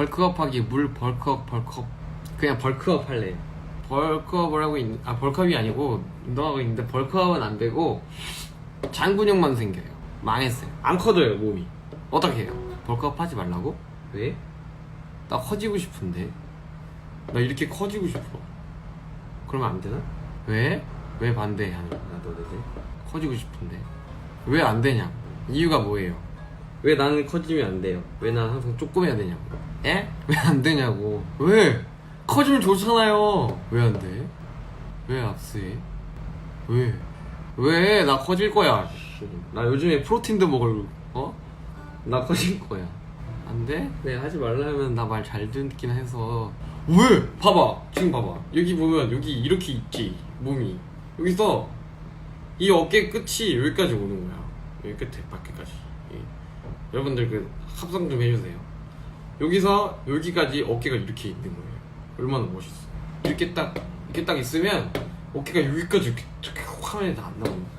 벌크업하기 물 벌크업 벌크업. 그냥 벌크업 할래요 벌크업을 하고 있는 아 벌크업이 아니고 운동하고 있는데 벌크업은 안 되고 장 근육만 생겨요. 망했어요. 안 커져요 몸이. 어떻게 해요? 벌크업 하지 말라고? 왜? 나 커지고 싶은데. 나 이렇게 커지고 싶어. 그러면 안 되나? 왜? 왜 반대해 하는 거야 너네들? 커지고 싶은데. 왜 안 되냐 이유가 뭐예요? 왜 나는 커지면 안 돼요? 왜 나는 항상 조금 해야 되냐고 에? 왜 안 되냐고 왜? 커지면 좋잖아요 왜 안 돼? 왜 압수해? 왜? 왜? 나 커질 거야 씨. 나 요즘에 프로틴도 먹을 어? 나 커질 거야 안 돼? 네 하지 말라면 나 말 잘 듣긴 해서 왜? 봐봐 지금 봐봐 여기 보면 여기 이렇게 있지 몸이 여기서 이 어깨 끝이 여기까지 오는 거야 여기 끝에 밖에까지 예. 여러분들 그 합성 좀 해주세요 여기서 여기까지 어깨가 이렇게 있는 거예요. 얼마나 멋있어. 이렇게 딱 이렇게 딱 있으면 어깨가 여기까지 이렇게 쫙 화면에 다 안 나오는 거야.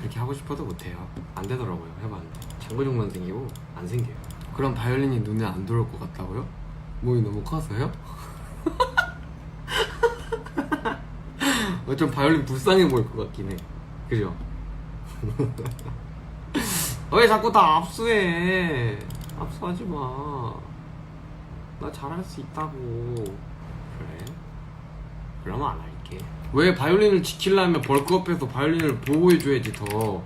그렇게 하고 싶어도 못해요. 안 되더라고요. 해봤는데. 장근육만 생기고 안 생겨요. 그럼 바이올린이 눈에 안 들어올 것 같다고요? 몸이 너무 커서요? 어, 좀 바이올린 불쌍해 보일 것 같긴 해. 그죠? 왜 자꾸 다 압수해? 압수하지 마 나 잘할 수 있다고. 그래? 그러면 안 할게. 왜 바이올린을 지키려면 벌크업해서 바이올린을 보호해줘야지 더.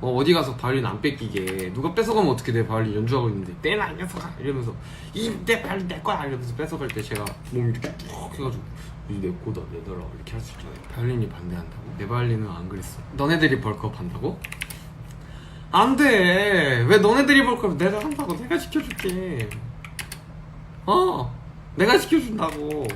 어, 어디 가서 바이올린 안 뺏기게. 누가 뺏어가면 어떻게 돼 바이올린 연주하고 있는데. 떼나 이 녀석아! 이러면서 이내 바이올린 내 거야! 이러면서 뺏어갈 때 제가 몸 이렇게 쭉 해가지고 이내 거다 내더라. 이렇게 할 수 있잖아요. 바이올린이 반대한다고? 내 바이올린은 안 그랬어. 너네들이 벌크업 한다고? 안 돼! 왜 너네들이 벌크업? 내가 한다고. 내가 시켜줄게 어 내가 시켜준다고